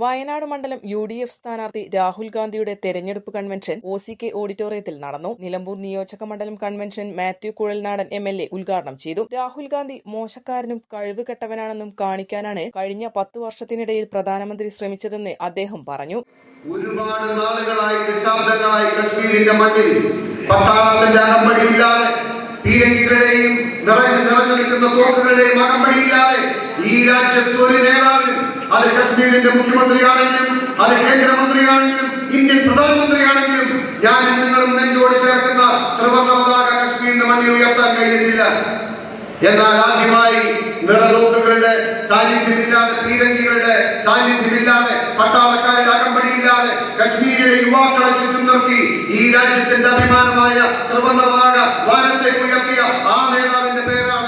Wayanad മണ്ഡലം U D F സ്ഥാനാർത്ഥി രാഹുൽ ഗാന്ധിയുടെ തെരഞ്ഞെടുപ്പ് കൺവെൻഷൻ ഒ സി കെ ഓഡിറ്റോറിയത്തിൽ നടന്നു. നിലമ്പൂർ നിയോജക മണ്ഡലം convention Mathew Kuzhalnadan M L A ഉദ്ഘാടനം ചെയ്തു. രാഹുൽ ഗാന്ധി മോശക്കാരനും കഴിവ് കെട്ടവനാണെന്നും കാണിക്കാനാണ് കഴിഞ്ഞ പത്തു വർഷത്തിനിടയിൽ പ്രധാനമന്ത്രി ശ്രമിച്ചതെന്ന് അദ്ദേഹം പറഞ്ഞു. ഒരുപാട് നാളുകളായി കശ്മീരിന്റെ മണ്ണിൽ ഈ രാജ്യത്ത് ഒരു നേതാവിനും അത് കശ്മീരിന്റെ മുഖ്യമന്ത്രിയാണെങ്കിലും അത് കേന്ദ്രമന്ത്രിയാണെങ്കിലും ഇന്ത്യൻ പ്രധാനമന്ത്രിയാണെങ്കിലും ഞാൻ നിങ്ങളും നെഞ്ചോട് ചേർക്കുന്ന ത്രിവർണ പതാക കശ്മീരിന്റെ മണ്ണിൽ ഉയർത്താൻ കഴിഞ്ഞിട്ടില്ല. എന്നാൽ ആദ്യമായി നിറലോക്കുകളുടെ സാന്നിധ്യമില്ലാതെ പീരങ്കികളുടെ സാന്നിധ്യമില്ലാതെ പട്ടാളക്കാരുടെ അകമ്പടിയില്ലാതെ കശ്മീരിലെ യുവാക്കളെ ചുറ്റും നിർത്തി ഈ രാജ്യത്തിന്റെ അഭിമാനമായ ത്രിവർണ പതാക വാനത്തേക്ക് ഉയർത്തിയ ആ നേതാവിന്റെ പേരാണ്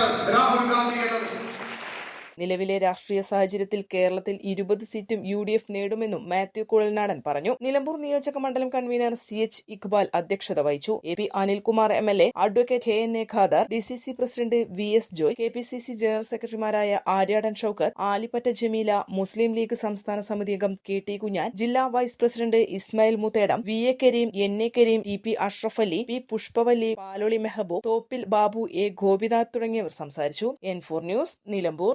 നിലവിലെ രാഷ്ട്രീയ സാഹചര്യത്തിൽ കേരളത്തിൽ ഇരുപത് സീറ്റും യു ഡി എഫ് നേടുമെന്നും മാത്യു കുഴൽനാടൻ പറഞ്ഞു. നിലമ്പൂർ നിയോജക മണ്ഡലം കൺവീനർ സി എച്ച് ഇക്ബാൽ അധ്യക്ഷത വഹിച്ചു. A P Anilkumar M L A advocate K N A Khader D C C president V S Joy K P C C general സെക്രട്ടറിമാരായ ആര്യാടൻ ഷൌക്കത്ത് ആലിപ്പറ്റ ജമീല മുസ്ലിം ലീഗ് സംസ്ഥാന സമിതി അംഗം കെ ടി കുഞ്ഞാൻ ജില്ലാ vice president Ismail Muthedam V A Kareem N A Kareem E P Ashraf Ali P Pushpavalli Paloli Mehboob Thoppil Babu A Gopinath തുടങ്ങിയവർ സംസാരിച്ചു. N four news Nilambur.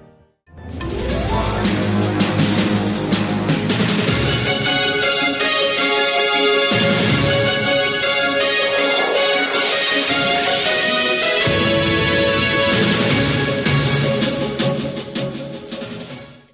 Thank you.